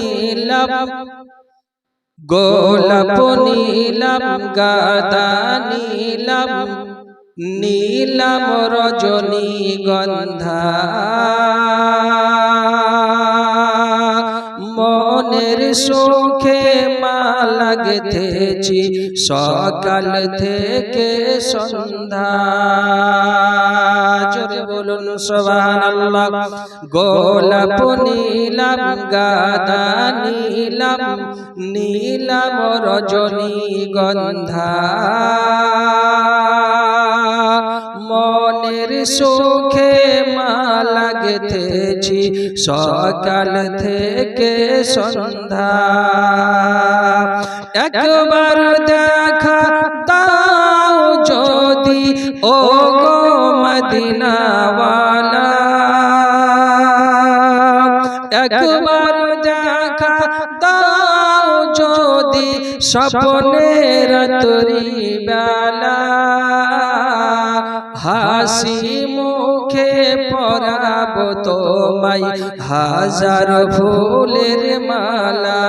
নীলাম গোলাপ নীলাম গাদা নীলাম নীলাম রজনী গন্ধা। মনের সুখে মালা গেথেছি সকাল থেকে সন্ধ্যা। জোরে বলুন, সুবহানাল্লাহ। গোলাপ নীলাম, গাদা নীলাম নীলাম রজনী গন্ধা। মনের সুখে মালা গেথেছি, সকাল থেকে সন্ধ্যা। একবার দেখা দাও যদি ও গো মদিনাওয়ালা। একবার দেখা দাও যদি স্বপ্নের তরি বেলা হাসি মুখে পরাব তোমায় হাজার ফুলের মালা।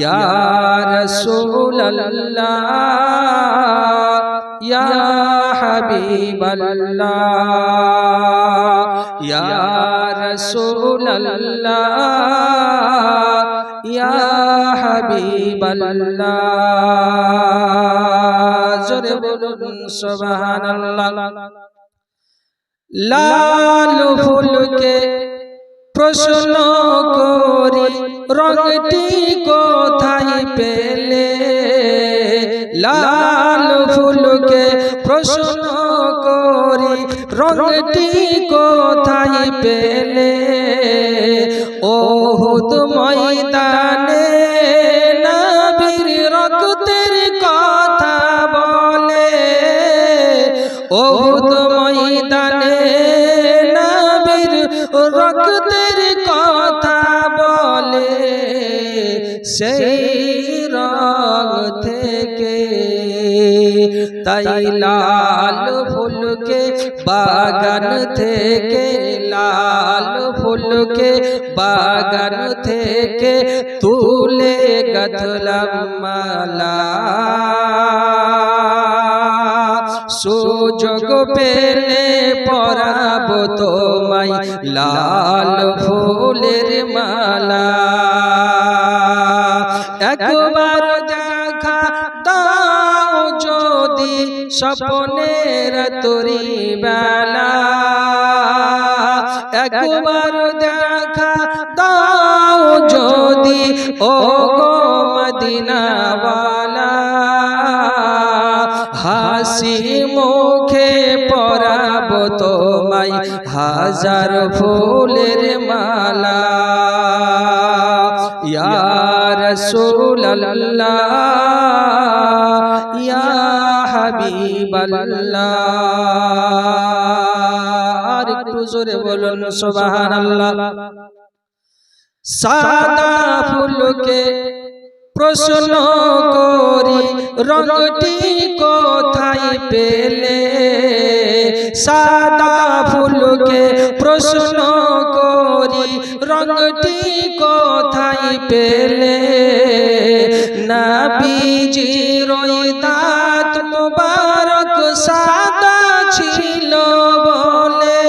ইয়া রাসূলুল্লাহ, ইয়া হাবিবাল্লাহ, ইয়া রাসূলুল্লাহ, ইয়া হাবিবাল্লাহ। জোরে বলুন, সুবহানাল্লাহ। লাল ফুলকে প্রশ্ন করি রঙটি কোথায় পেলে? লাল ফুলকে প্রশ্ন করি রঙটি কোথায় পেলে? ওহুদ ময়দানে নবীর রক্তের কথা বলে ওহুদ সেই রং থেকে তাই লাল ফুলকে বাগান থেকে, লাল ফুলকে বাগান থেকে তুলে গধলাম মালা। সুযোগ পেলে পরাব তোমায় লাল ফুলের মালা। একবার দেখা দাও যদি স্বপ্নের তরি বেলা। একবার দেখা দাও যদি ও গো মদিনাওয়ালা। হাসি মুখে পরাব তোমায় হাজার ফুলের মালা। হাবিবাল্লাহ। আর একটু জোরে বলুন, সুবহানাল্লাহ। সাদা ফুলকে প্রশ্ন করি, রঙটি কোথায় পেলে? সাদা ফুলকে প্রশ্ন করি, রঙটি কোথায় পেলে নবীজি রইদাত মুবারক সাদা ছিল বলে।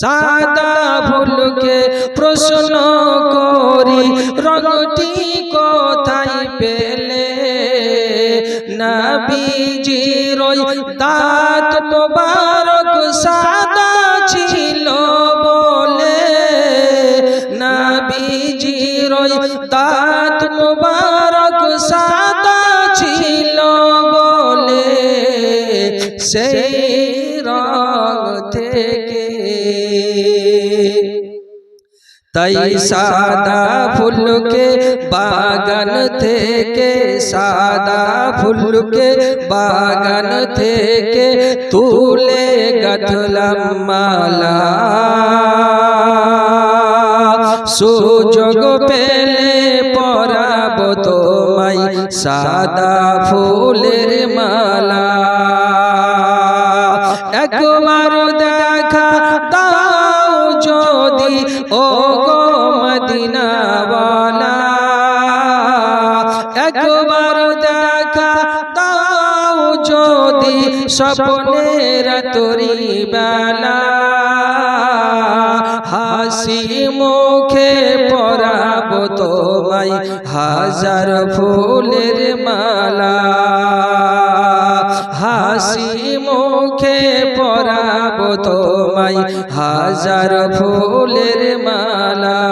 সাদা ফুলকে প্রশ্ন করি, রঙটি কোথায় পেলে? নবীজি রই সেই থেকে। তাই সাদা ফুলকে বাগান থেকে, সাদা ফুলকে বাগান থেকে তুলে গধলাম মালা। সুযোগ পেলে পরাব তোমায় সাদা ফুলের স্বপ্নের তরি বেলা, হাসি মুখে পরাব তোমায় হাজার ফুলের মালা, হাসি মুখে পরাব তোমায় হাজার ফুলের মালা।